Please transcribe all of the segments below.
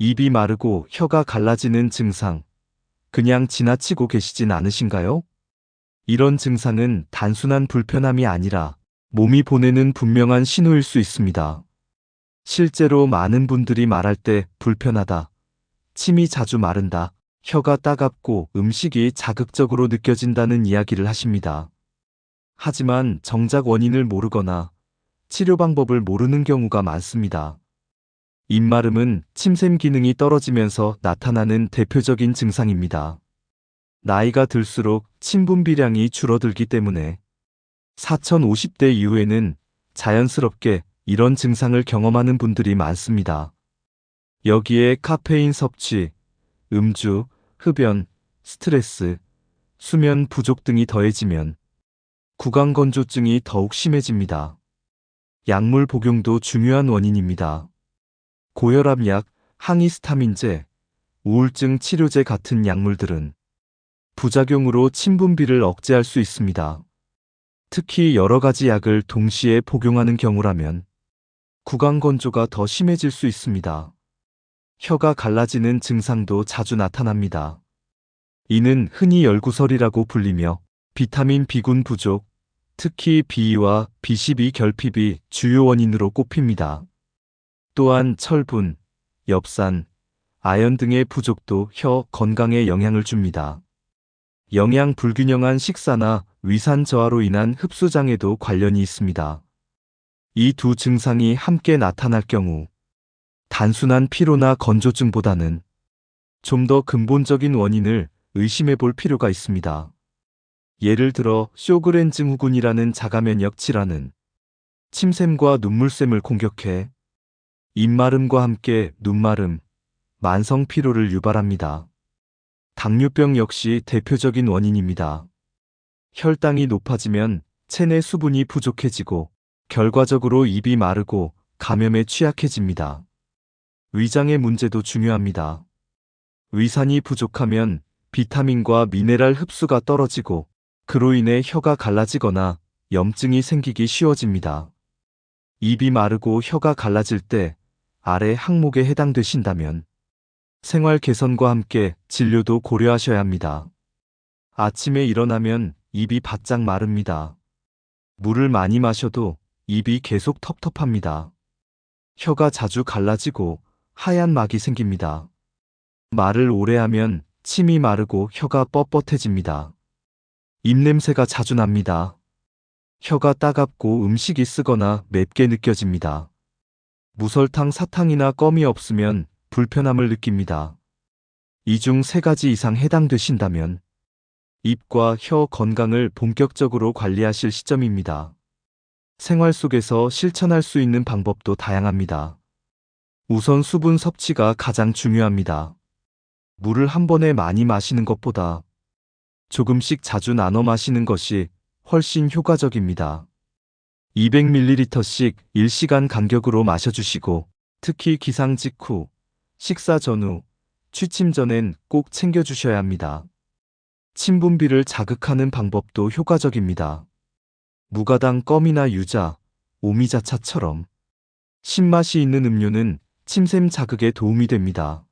입이 마르고 혀가 갈라지는 증상. 그냥 지나치고 계시진 않으신가요? 이런 증상은 단순한 불편함이 아니라 몸이 보내는 분명한 신호일 수 있습니다. 실제로 많은 분들이 말할 때 불편하다, 침이 자주 마른다, 혀가 따갑고 음식이 자극적으로 느껴진다는 이야기를 하십니다. 하지만 정작 원인을 모르거나 치료 방법을 모르는 경우가 많습니다. 입마름은 침샘 기능이 떨어지면서 나타나는 대표적인 증상입니다. 나이가 들수록 침 분비량이 줄어들기 때문에 4050대 이후에는 자연스럽게 이런 증상을 경험하는 분들이 많습니다. 여기에 카페인 섭취, 음주, 흡연, 스트레스, 수면 부족 등이 더해지면 구강건조증이 더욱 심해집니다. 약물 복용도 중요한 원인입니다. 고혈압약, 항히스타민제, 우울증 치료제 같은 약물들은 부작용으로 침분비를 억제할 수 있습니다. 특히 여러 가지 약을 동시에 복용하는 경우라면 구강건조가 더 심해질 수 있습니다. 혀가 갈라지는 증상도 자주 나타납니다. 이는 흔히 열구설이라고 불리며 비타민 B군 부족, 특히 B와 B12 결핍이 주요 원인으로 꼽힙니다. 또한 철분, 엽산, 아연 등의 부족도 혀 건강에 영향을 줍니다. 영양 불균형한 식사나 위산 저하로 인한 흡수 장애도 관련이 있습니다. 이 두 증상이 함께 나타날 경우 단순한 피로나 건조증보다는 좀 더 근본적인 원인을 의심해 볼 필요가 있습니다. 예를 들어 쇼그렌 증 후군이라는 자가면역 질환은 침샘과 눈물샘을 공격해 입마름과 함께 눈마름, 만성 피로를 유발합니다. 당뇨병 역시 대표적인 원인입니다. 혈당이 높아지면 체내 수분이 부족해지고 결과적으로 입이 마르고 감염에 취약해집니다. 위장의 문제도 중요합니다. 위산이 부족하면 비타민과 미네랄 흡수가 떨어지고 그로 인해 혀가 갈라지거나 염증이 생기기 쉬워집니다. 입이 마르고 혀가 갈라질 때 아래 항목에 해당되신다면 생활 개선과 함께 진료도 고려하셔야 합니다. 아침에 일어나면 입이 바짝 마릅니다. 물을 많이 마셔도 입이 계속 텁텁합니다. 혀가 자주 갈라지고 하얀 막이 생깁니다. 말을 오래 하면 침이 마르고 혀가 뻣뻣해집니다. 입냄새가 자주 납니다. 혀가 따갑고 음식이 쓰거나 맵게 느껴집니다. 무설탕 사탕이나 껌이 없으면 불편함을 느낍니다. 이 중 세 가지 이상 해당되신다면 입과 혀 건강을 본격적으로 관리하실 시점입니다. 생활 속에서 실천할 수 있는 방법도 다양합니다. 우선 수분 섭취가 가장 중요합니다. 물을 한 번에 많이 마시는 것보다 조금씩 자주 나눠 마시는 것이 훨씬 효과적입니다. 200ml씩 1시간 간격으로 마셔주시고 특히 기상 직후, 식사 전후, 취침 전엔 꼭 챙겨주셔야 합니다. 침분비를 자극하는 방법도 효과적입니다. 무가당 껌이나 유자, 오미자차처럼 신맛이 있는 음료는 침샘 자극에 도움이 됩니다.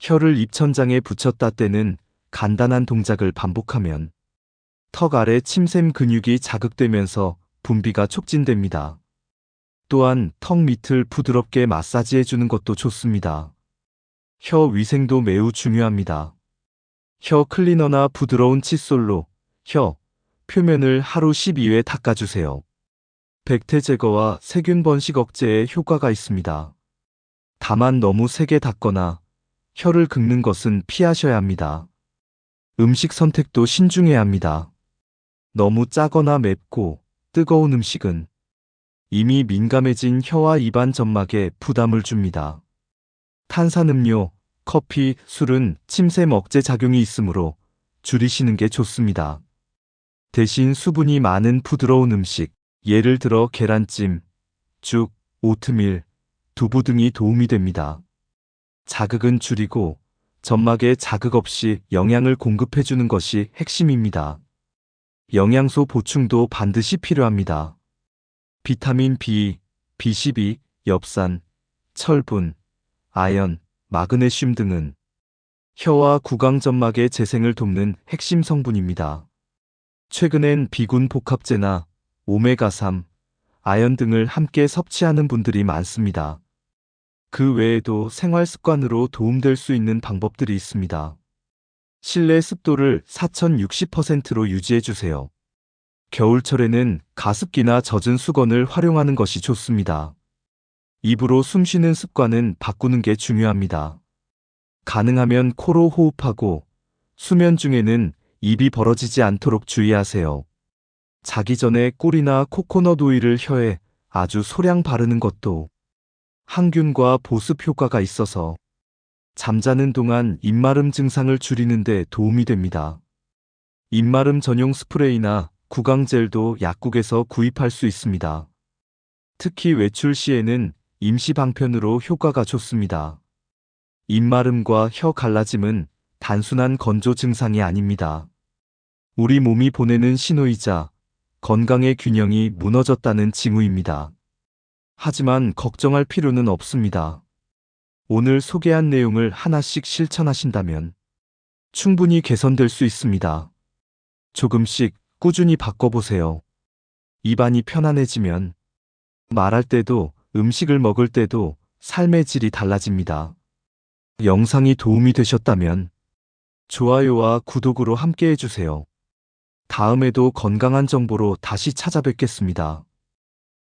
혀를 입천장에 붙였다 떼는 간단한 동작을 반복하면 턱 아래 침샘 근육이 자극되면서 분비가 촉진됩니다. 또한 턱 밑을 부드럽게 마사지해 주는 것도 좋습니다. 혀 위생도 매우 중요합니다. 혀 클리너나 부드러운 칫솔로 혀 표면을 하루 12회 닦아주세요. 백태 제거와 세균 번식 억제에 효과가 있습니다. 다만 너무 세게 닦거나 혀를 긁는 것은 피하셔야 합니다. 음식 선택도 신중해야 합니다. 너무 짜거나 맵고 뜨거운 음식은 이미 민감해진 혀와 입안 점막에 부담을 줍니다. 탄산음료, 커피, 술은 침샘 억제 작용이 있으므로 줄이시는 게 좋습니다. 대신 수분이 많은 부드러운 음식, 예를 들어 계란찜, 죽, 오트밀, 두부 등이 도움이 됩니다. 자극은 줄이고 점막에 자극 없이 영양을 공급해주는 것이 핵심입니다. 영양소 보충도 반드시 필요합니다. 비타민 B, B12, 엽산, 철분, 아연, 마그네슘 등은 혀와 구강점막의 재생을 돕는 핵심 성분입니다. 최근엔 비군 복합제나 오메가3, 아연 등을 함께 섭취하는 분들이 많습니다. 그 외에도 생활 습관으로 도움될 수 있는 방법들이 있습니다. 실내 습도를 4060%로 유지해 주세요. 겨울철에는 가습기나 젖은 수건을 활용하는 것이 좋습니다. 입으로 숨 쉬는 습관은 바꾸는 게 중요합니다. 가능하면 코로 호흡하고 수면 중에는 입이 벌어지지 않도록 주의하세요. 자기 전에 꿀이나 코코넛 오일을 혀에 아주 소량 바르는 것도 항균과 보습 효과가 있어서 잠자는 동안 입마름 증상을 줄이는 데 도움이 됩니다. 입마름 전용 스프레이나 구강젤도 약국에서 구입할 수 있습니다. 특히 외출 시에는 임시 방편으로 효과가 좋습니다. 입마름과 혀 갈라짐은 단순한 건조 증상이 아닙니다. 우리 몸이 보내는 신호이자 건강의 균형이 무너졌다는 징후입니다. 하지만 걱정할 필요는 없습니다. 오늘 소개한 내용을 하나씩 실천하신다면 충분히 개선될 수 있습니다. 조금씩 꾸준히 바꿔보세요. 입안이 편안해지면 말할 때도 음식을 먹을 때도 삶의 질이 달라집니다. 영상이 도움이 되셨다면 좋아요와 구독으로 함께 해주세요. 다음에도 건강한 정보로 다시 찾아뵙겠습니다.